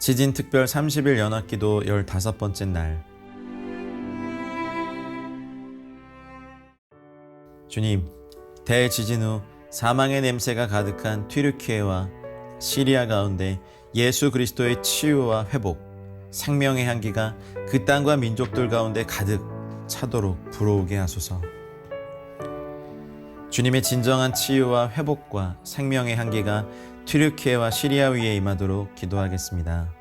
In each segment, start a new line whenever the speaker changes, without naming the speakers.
지진 특별 30일 연합 기도 15번째 날. 주님, 대지진 후 사망의 냄새가 가득한 튀르키예와 시리아 가운데 예수 그리스도의 치유와 회복, 생명의 향기가 그 땅과 민족들 가운데 가득 차도록 불어오게 하소서. 주님의 진정한 치유와 회복과 생명의 향기가 튀르키예와 시리아 위에 임하도록 기도하겠습니다.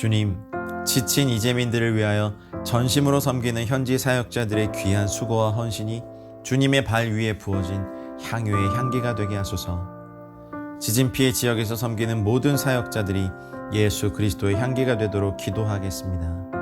주님, 지친 이재민들을 위하여 전심으로 섬기는 현지 사역자들의 귀한 수고와 헌신이 주님의 발 위에 부어진 향유의 향기가 되게 하소서. 지진 피해 지역에서 섬기는 모든 사역자들이 예수 그리스도의 향기가 되도록 기도하겠습니다.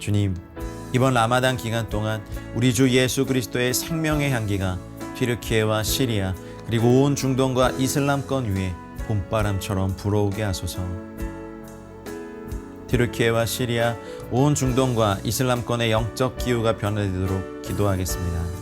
주님, 이번 라마단 기간 동안 우리 주 예수 그리스도의 생명의 향기가 튀르키예와 시리아 그리고 온 중동과 이슬람권 위에 봄바람처럼 불어오게 하소서. 튀르키예와 시리아, 온 중동과 이슬람권의 영적 기후가 변화되도록 기도하겠습니다.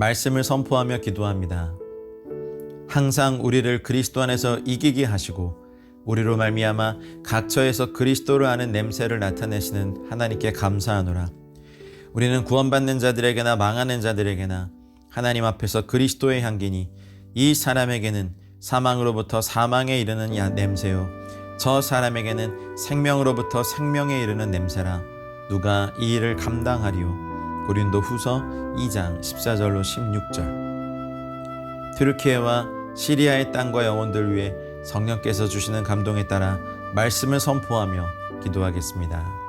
말씀을 선포하며 기도합니다. 항상 우리를 그리스도 안에서 이기게 하시고 우리로 말미암아 각처에서 그리스도를 아는 냄새를 나타내시는 하나님께 감사하노라. 우리는 구원받는 자들에게나 망하는 자들에게나 하나님 앞에서 그리스도의 향기니 이 사람에게는 사망으로부터 사망에 이르는 야- 냄새요 저 사람에게는 생명으로부터 생명에 이르는 냄새라 누가 이 일을 감당하리요 고린도 후서 2장 14절로 16절 트르키에와 시리아의 땅과 영혼들 위해 성령께서 주시는 감동에 따라 말씀을 선포하며 기도하겠습니다.